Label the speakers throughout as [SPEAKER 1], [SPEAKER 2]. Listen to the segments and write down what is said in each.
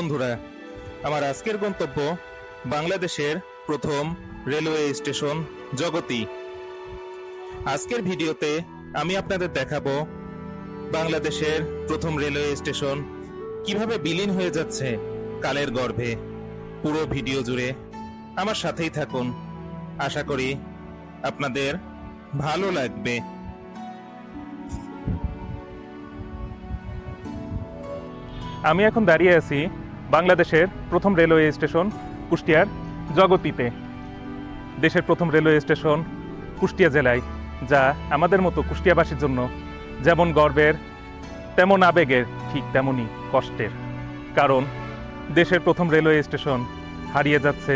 [SPEAKER 1] বন্ধুরা, আমার আজকের গন্তব্য বাংলাদেশের প্রথম রেলওয়ে স্টেশন জগতি। আজকের ভিডিওতে আমি আপনাদের দেখাবো বাংলাদেশের প্রথম রেলওয়ে স্টেশন কীভাবে বিলীন হয়ে যাচ্ছে কালের গর্ভে। পুরো ভিডিও জুড়ে আমার সাথেই থাকুন। আশা করি আপনাদের ভালো লাগবে। আমি এখন দাঁড়িয়ে আছি বাংলাদেশের প্রথম রেলওয়ে স্টেশন কুষ্টিয়ার জগতিতে। দেশের প্রথম রেলওয়ে স্টেশন কুষ্টিয়া জেলায়, যা আমাদের মতো কুষ্টিয়াবাসীর জন্য যেমন গর্বের, তেমন আবেগের, ঠিক তেমনই কষ্টের। কারণ দেশের প্রথম রেলওয়ে স্টেশন হারিয়ে যাচ্ছে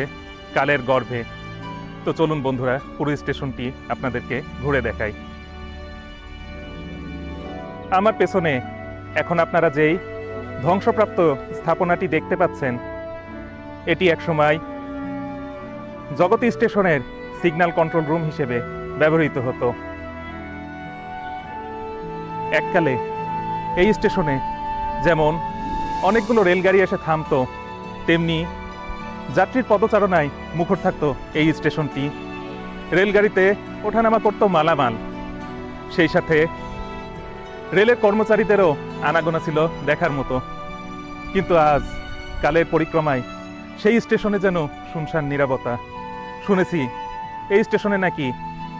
[SPEAKER 1] কালের গর্ভে। তো চলুন বন্ধুরা, পুরো স্টেশনটি আপনাদেরকে ঘুরে দেখাই। আমার পেছনে এখন আপনারা যেই ধ্বংসপ্রাপ্ত স্থাপনাটি দেখতে পাচ্ছেন। এটি একসময় জগতী স্টেশনের সিগন্যাল কন্ট্রোল রুম হিসেবে ব্যবহৃত হতো। এককালে এই স্টেশনে যেমন অনেকগুলো রেলগাড়ি এসে থামতো, তেমনি যাত্রীর পদচারণায় মুখর থাকতো এই স্টেশনটি। রেলগাড়িতে ওঠানামা করতো মালামাল। সেই সাথে রেলের কর্মচারীদেরও আনাগোনা ছিল দেখার মতো। কিন্তু আজ কালের পরিক্রমায় সেই স্টেশনে যেন শুনশান নিরাপত্তা। শুনেছি, এই স্টেশনে নাকি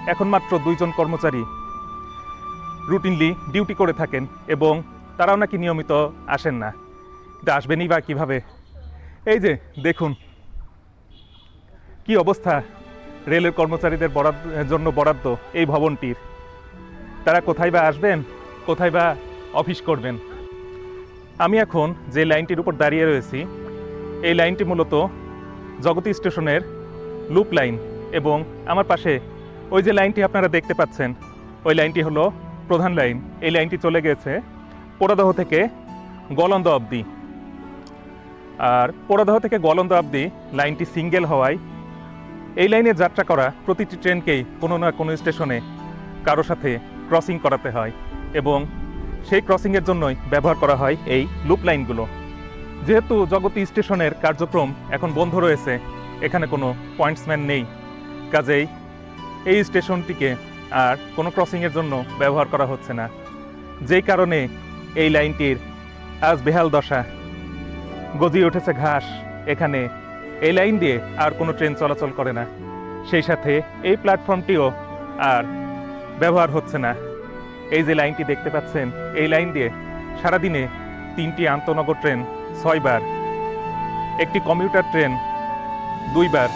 [SPEAKER 1] এখন মাত্র দুইজন কর্মচারী রুটিনলি ডিউটি করে থাকেন এবং তারাও নাকি নিয়মিত আসেন না। কিন্তু আসবেনই বা কীভাবে? এই যে, দেখুন। কি অবস্থা রেলের কর্মচারীদের বরাদ্দ জন্য বরাদ্দ এই ভবনটির? তারা কোথায় বা আসবেন? কোথায় বা অফিস করবেন? আমি এখন যে লাইনটির উপর দাঁড়িয়ে রয়েছি, এই লাইনটি মূলত জগতী স্টেশনের লুপ লাইন এবং আমার পাশে ওই যে লাইনটি আপনারা দেখতে পাচ্ছেন, ওই লাইনটি হলো প্রধান লাইন। এই লাইনটি চলে গেছে পোড়াদহ থেকে গলন্দ অবধি। আর পোড়াদহ থেকে গলন্দ অবধি লাইনটি সিঙ্গেল হওয়ায় এই লাইনে যাত্রা করা প্রতিটি ট্রেনকেই কোনো না কোনো স্টেশনে কারও সাথে ক্রসিং করাতে হয় এবং সেই ক্রসিংয়ের জন্যই ব্যবহার করা হয় এই লুপ লাইনগুলো যেহেতু জগতী স্টেশনের কার্যক্রম এখন বন্ধ রয়েছে, এখানে কোনো পয়েন্টসম্যান নেই। কাজেই এই স্টেশনটিকে আর কোনো ক্রসিংয়ের জন্য ব্যবহার করা হচ্ছে না। যেই কারণে এই লাইনটির আজ বেহাল দশা। গজিয়ে উঠেছে ঘাস। এখানে এই লাইন দিয়ে আর কোনো ট্রেন চলাচল করে না। সেই সাথে এই প্ল্যাটফর্মটিও আর ব্যবহার হচ্ছে না। এই যে লাইনটি দেখতে পাচ্ছেন, এই লাইন দিয়ে সারাদিনে তিনটি আন্তনগর ট্রেন ছয়বার, একটি কমিউটার ট্রেন দুইবার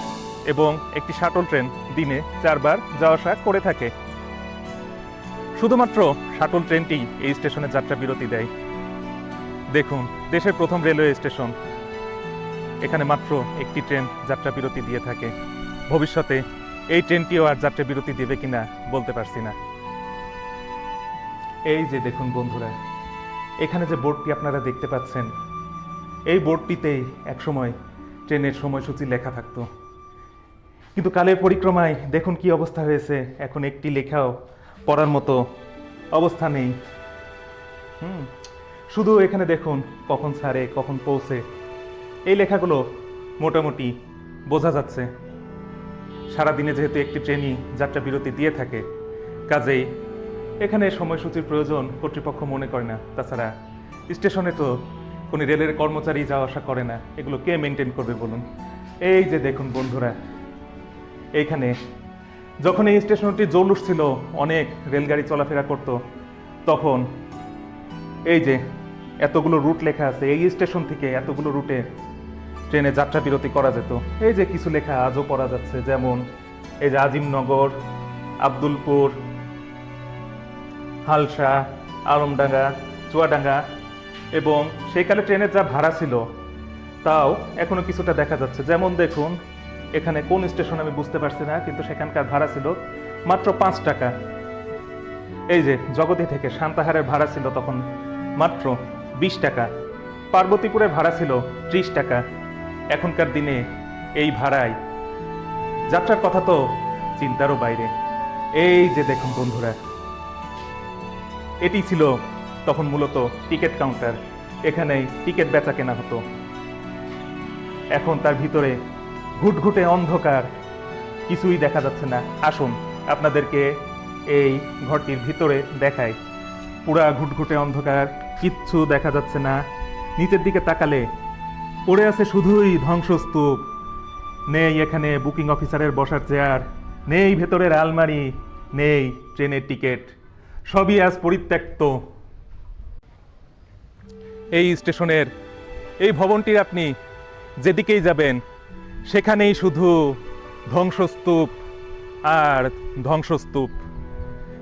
[SPEAKER 1] এবং একটি শাটল ট্রেন দিনে চারবার যাওয়া আসা করে থাকে। শুধুমাত্র শাটল ট্রেনটি এই স্টেশনে যাত্রা বিরতি দেয়। দেখুন, দেশের প্রথম রেলওয়ে স্টেশন। এখানে মাত্র একটি ট্রেন যাত্রা বিরতি দিয়ে থাকে। ভবিষ্যতে এই ট্রেনটিও আর যাত্রা বিরতি দেবে কিনা বলতে পারছি না। এই যে দেখুন বন্ধুরা, এখানে যে বোর্ডটি আপনারা দেখতে পাচ্ছেন, এই বোর্ডটিতেই একসময় ট্রেনের সময়সূচি লেখা থাকতো। কিন্তু কালের পরিক্রমায় দেখুন কি অবস্থা হয়েছে, এখন একটি লেখাও পড়ার মতো অবস্থা নেই। হুম, শুধু এখানে দেখুন কখন ছাড়ে কখন পৌঁছে, এই লেখাগুলো মোটামুটি বোঝা যাচ্ছে। সারাদিনে যেহেতু একটি ট্রেনই যাত্রা বিরতি দিয়ে থাকে, কাজেই এখানে সময়সূচির প্রয়োজন কর্তৃপক্ষ মনে করে না। তাছাড়া স্টেশনে তো কোনো রেলের কর্মচারী যাওয়া আসা করে না। এগুলো কে মেনটেন করবে বলুন? এই যে দেখুন বন্ধুরা এইখানে যখন এই স্টেশনটি জৌলুস ছিল, অনেক রেলগাড়ি চলাফেরা করত, তখন এই যে এতগুলো রুট লেখা আছে, এই স্টেশন থেকে এতগুলো রুটে ট্রেনে যাত্রা বিরতি করা যেত। এই যে কিছু লেখা আজও পড়া যাচ্ছে, যেমন এই যে আজিমনগর, আব্দুলপুর হালসা, আলমডাঙ্গা, চুয়াডাঙ্গা এবং সেইকালে ট্রেনের যা ভাড়া ছিল, তাও এখনও কিছুটা দেখা যাচ্ছে। যেমন দেখুন, এখানে কোন স্টেশন আমি বুঝতে পারছি না, কিন্তু সেখানকার ভাড়া ছিল মাত্র পাঁচ টাকা। এই যে, জগতি থেকে শান্তাহারের ভাড়া ছিল তখন মাত্র বিশ টাকা। পার্বতীপুরের ভাড়া ছিল ত্রিশ টাকা। এখনকার দিনে এই ভাড়ায় যাত্রার কথা তো চিন্তারও বাইরে। এই যে দেখুন বন্ধুরা এটি ছিল তখন মূলত টিকিট কাউন্টার। এখানেই টিকিট বেচা কেনা হতো। এখন তার ভিতরে ঘুটঘুটে অন্ধকার। কিছুই দেখা যাচ্ছে না। আসুন, আপনাদেরকে এই ঘরটির ভিতরে দেখাই। পুরা ঘুটঘুটে অন্ধকার, কিচ্ছু দেখা যাচ্ছে না। নিচের দিকে তাকালে পড়ে আছে শুধুই ধ্বংসস্তূপ। নেই এখানে বুকিং অফিসারের বসার চেয়ার, নেই ভেতরের আলমারি, নেই ট্রেনের টিকিট। সবই আজ পরিত্যক্ত। এই স্টেশনের, এই ভবনটির আপনি যেদিকেই যাবেন, সেখানেই শুধু ধ্বংসস্তূপ আর ধ্বংসস্তূপ।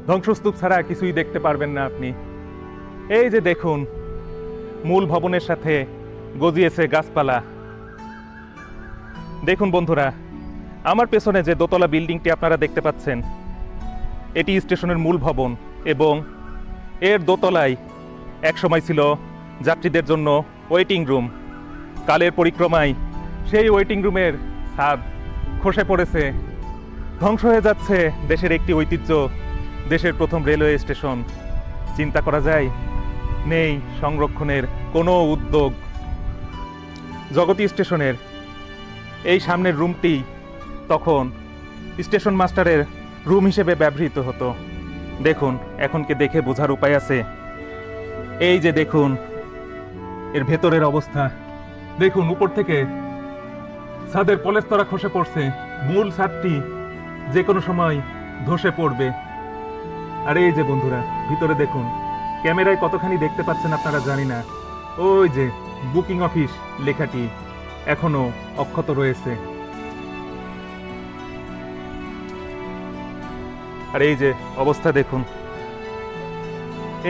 [SPEAKER 1] ধ্বংসস্তূপ ছাড়া কিছুই দেখতে পারবেন না আপনি। এই যে দেখুন, মূল ভবনের সাথে গজিয়েছে গাছপালা। দেখুন বন্ধুরা, আমার পেছনে যে দোতলা বিল্ডিংটি আপনারা দেখতে পাচ্ছেন, এটি স্টেশনের মূল ভবন। এবং এর দোতলায় একসময় ছিল যাত্রীদের জন্য ওয়েটিং রুম। কালের পরিক্রমায় সেই ওয়েটিং রুমের ছাদ খসে পড়েছে। ধ্বংস হয়ে যাচ্ছে দেশের একটি ঐতিহ্য, দেশের প্রথম রেলওয়ে স্টেশন। চিন্তা করা যায়, নেই সংরক্ষণের কোনো উদ্যোগ। জগতী স্টেশনের এই সামনের রুমটি তখন স্টেশন মাস্টারের রুম হিসেবে ব্যবহৃত হতো। দেখুন এখনকে দেখে বোঝার উপায় আছে। এই যে দেখুন, এর ভেতরের অবস্থা। দেখুন, উপর থেকে ছাদের পলেস্তরা খসে পড়ছে। মূল ছাদটি যে কোনো সময় ধসে পড়বে। আর এই যে বন্ধুরা, ভিতরে দেখুন, ক্যামেরায় কতখানি দেখতে পাচ্ছেন আপনারা জানি না। ওই যে, বুকিং অফিস লেখাটি এখনও অক্ষত রয়েছে। আর এই যে অবস্থা দেখুন।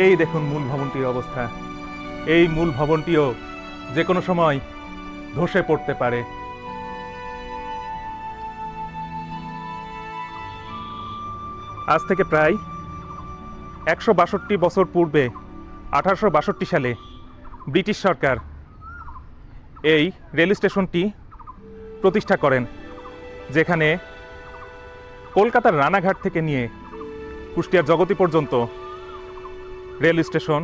[SPEAKER 1] এই দেখুন মূল ভবনটির অবস্থা। এই মূল ভবনটিও যে কোনো সময় ধসে পড়তে পারে। আজ থেকে প্রায় একশো বাষট্টি বছর পূর্বে, আঠারোশো বাষট্টি সালে ব্রিটিশ সরকার এই রেল স্টেশনটি প্রতিষ্ঠা করেন, যেখানে কলকাতার রানাঘাট থেকে নিয়ে কুষ্টিয়ার জগতি পর্যন্ত রেল স্টেশন,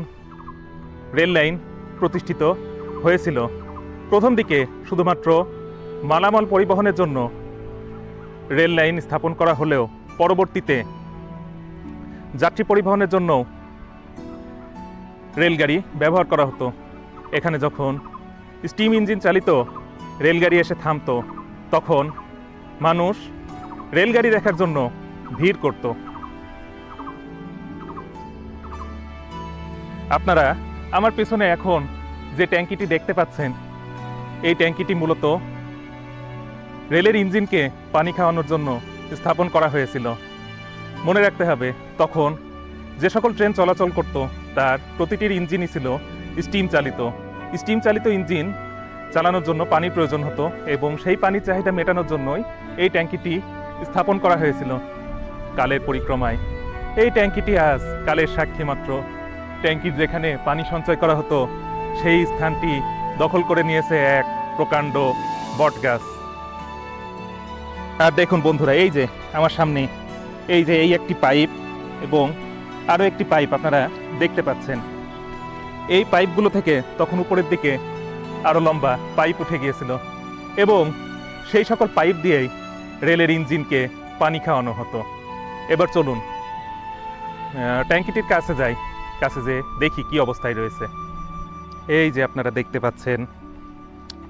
[SPEAKER 1] রেল লাইন প্রতিষ্ঠিত হয়েছিল। প্রথম দিকে শুধুমাত্র মালামাল পরিবহনের জন্য রেল লাইন স্থাপন করা হলেও পরবর্তীতে যাত্রী পরিবহনের জন্য রেলগাড়ি ব্যবহার করা হতো। এখানে যখন স্টিম ইঞ্জিন চালিত রেলগাড়ি এসে থামতো, তখন মানুষ রেলগাড়ি দেখার জন্য ভিড় করত। আপনারা আমার পেছনে এখন যে ট্যাঙ্কিটি দেখতে পাচ্ছেন, এই ট্যাঙ্কিটি মূলত রেলের ইঞ্জিনকে পানি খাওয়ানোর জন্য স্থাপন করা হয়েছিল। মনে রাখতে হবে, তখন যে সকল ট্রেন চলাচল করত, তার প্রতিটির ইঞ্জিনই ছিল স্টিম চালিত। স্টিম চালিত ইঞ্জিন চালানোর জন্য পানির প্রয়োজন হতো এবং সেই পানির চাহিদা মেটানোর জন্যই এই ট্যাঙ্কিটি স্থাপন করা হয়েছিল। কালের পরিক্রমায়। এই ট্যাঙ্কিটি আজ কালের সাক্ষী মাত্র। ট্যাঙ্কির যেখানে পানি সঞ্চয় করা হতো, সেই স্থানটি দখল করে নিয়েছে এক প্রকাণ্ড বটগাছ আর দেখুন বন্ধুরা, এই যে আমার সামনে, এই যে এই একটি পাইপ এবং আরও একটি পাইপ আপনারা দেখতে পাচ্ছেন। এই পাইপগুলো থেকে তখন উপরের দিকে আরও লম্বা পাইপ উঠে গিয়েছিল এবং সেই সকল পাইপ দিয়েই রেলের ইঞ্জিনকে পানি খাওয়ানো হতো। এবার চলুন ট্যাঙ্কিটির কাছে যাই, কাছে যে দেখি কি অবস্থায় রয়েছে। এই যে আপনারা দেখতে পাচ্ছেন,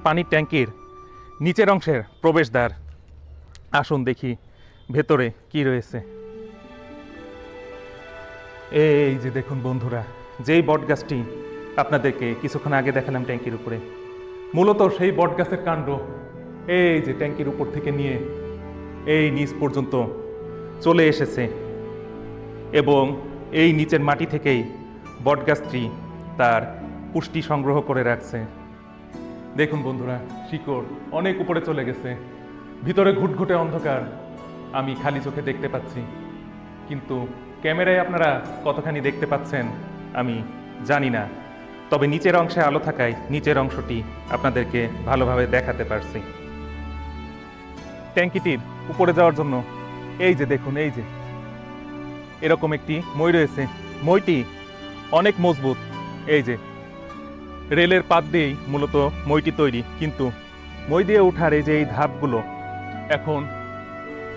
[SPEAKER 1] পানির ট্যাঙ্কির নিচের অংশের প্রবেশদ্বার। আসুন দেখি ভেতরে কি রয়েছে। এই যে দেখুন বন্ধুরা, যেই বটগাছটি আপনাদেরকে কিছুক্ষণ আগে দেখালাম ট্যাঙ্কির উপরে, মূলত সেই বটগাছের কাণ্ড এই যে ট্যাঙ্কির উপর থেকে নিয়ে এই নিচ পর্যন্ত চলে এসেছে এবং এই নিচের মাটি থেকেই বটগাছটি তার পুষ্টি সংগ্রহ করে রাখছে। দেখুন বন্ধুরা, শিকড় অনেক উপরে চলে গেছে। ভিতরে ঘুটঘুটে অন্ধকার আমি খালি চোখে দেখতে পাচ্ছি। কিন্তু ক্যামেরায় আপনারা কতখানি দেখতে পাচ্ছেন আমি জানি না। তবে নিচের অংশে আলো থাকায় নিচের অংশটি আপনাদেরকে ভালোভাবে দেখাতে পারছি। ট্যাঙ্কিটির উপরে যাওয়ার জন্য। এই যে দেখুন, এই যে। এরকম একটি মই রয়েছে। মইটি অনেক মজবুত। এই যে। রেলের পাত দিয়েই মূলত মইটি তৈরি। কিন্তু মই দিয়ে ওঠার এই যে এই ধাপগুলো এখন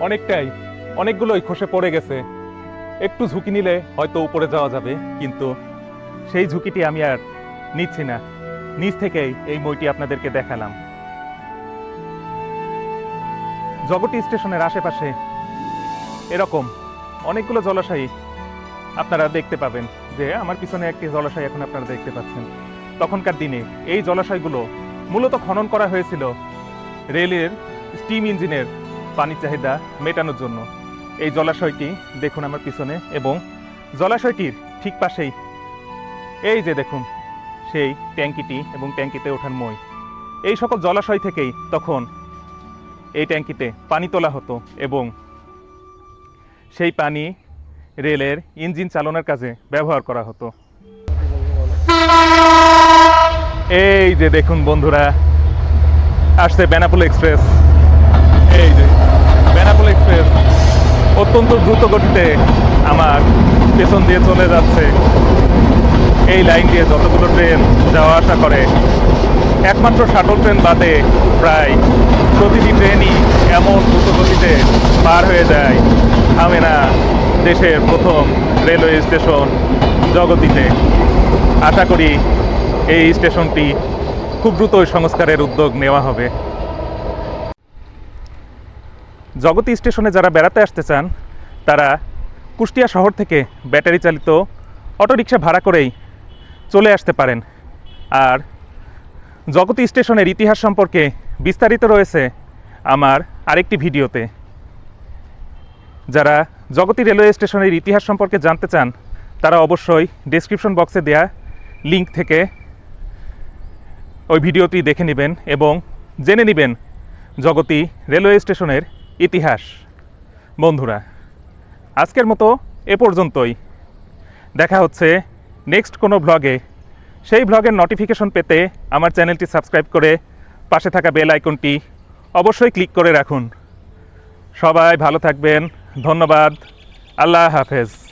[SPEAKER 1] অনেকটাই, অনেকগুলোই খসে পড়ে গেছে। একটু ঝুঁকি নিলে হয়তো উপরে যাওয়া যাবে, কিন্তু সেই ঝুঁকিটি আমি আর নিচ্ছি না। নিচ থেকেই এই মইটি আপনাদেরকে দেখালাম। জগতী স্টেশনের আশেপাশে। এরকম অনেকগুলো জলাশয়ই আপনারা দেখতে পাবেন যে আমার পিছনে একটি জলাশয় এখন আপনারা দেখতে পাচ্ছেন। তখনকার দিনে এই জলাশয়গুলো মূলত খনন করা হয়েছিল রেলের, স্টিম ইঞ্জিনের পানির চাহিদা মেটানোর জন্য। এই জলাশয়টি দেখুন আমার পিছনে এবং জলাশয়টির ঠিক পাশেই। এই যে দেখুন, সেই ট্যাঙ্কিটি এবং ট্যাঙ্কিতে ওঠার মই। এই সকল জলাশয় থেকেই তখন এই ট্যাঙ্কিতে পানি তোলা হতো এবং সেই পানি রেলের ইঞ্জিন চালনার কাজে ব্যবহার করা হতো। এই যে দেখুন বন্ধুরা, আসছে বেনাপোল এক্সপ্রেস। এই যে বেনাপোল এক্সপ্রেস অত্যন্ত দ্রুত গতিতে আমার পেছন দিয়ে চলে যাচ্ছে। এই লাইন দিয়ে যতগুলো ট্রেন যাওয়া আসা করে, একমাত্র শাটল ট্রেন বাদে প্রায় প্রতিটি ট্রেনই এমন দ্রুত গতিতে পার হয়ে যায়। থামে না দেশের প্রথম রেলওয়ে স্টেশন জগতিতে। আশা করি এই স্টেশনটি খুব দ্রুতই সংস্কারের উদ্যোগ নেওয়া হবে। জগতী স্টেশনে যারা বেড়াতে আসতে চান, তারা কুষ্টিয়া শহর থেকে ব্যাটারি চালিত অটোরিকশা ভাড়া করেই চলে আসতে পারেন। আর জগতী স্টেশনের ইতিহাস সম্পর্কে বিস্তারিত রয়েছে আমার আরেকটি ভিডিওতে। যারা জগতী রেলওয়ে স্টেশনের ইতিহাস সম্পর্কে জানতে চান, তারা অবশ্যই ডেসক্রিপশন বক্সে দেয়া লিংক থেকে ওই ভিডিওটি দেখে নেবেন এবং জেনে নেবেন জগতী রেলওয়ে স্টেশনের ইতিহাস। বন্ধুরা, আজকের মতো এ পর্যন্তই। দেখা হচ্ছে নেক্সট কোনো ব্লগে সেই ব্লগের নোটিফিকেশন পেতে আমার চ্যানেলটি সাবস্ক্রাইব করে পাশে থাকা বেল আইকনটি অবশ্যই ক্লিক করে রাখুন। সবাই ভালো থাকবেন। ধন্যবাদ। আল্লাহ হাফেজ।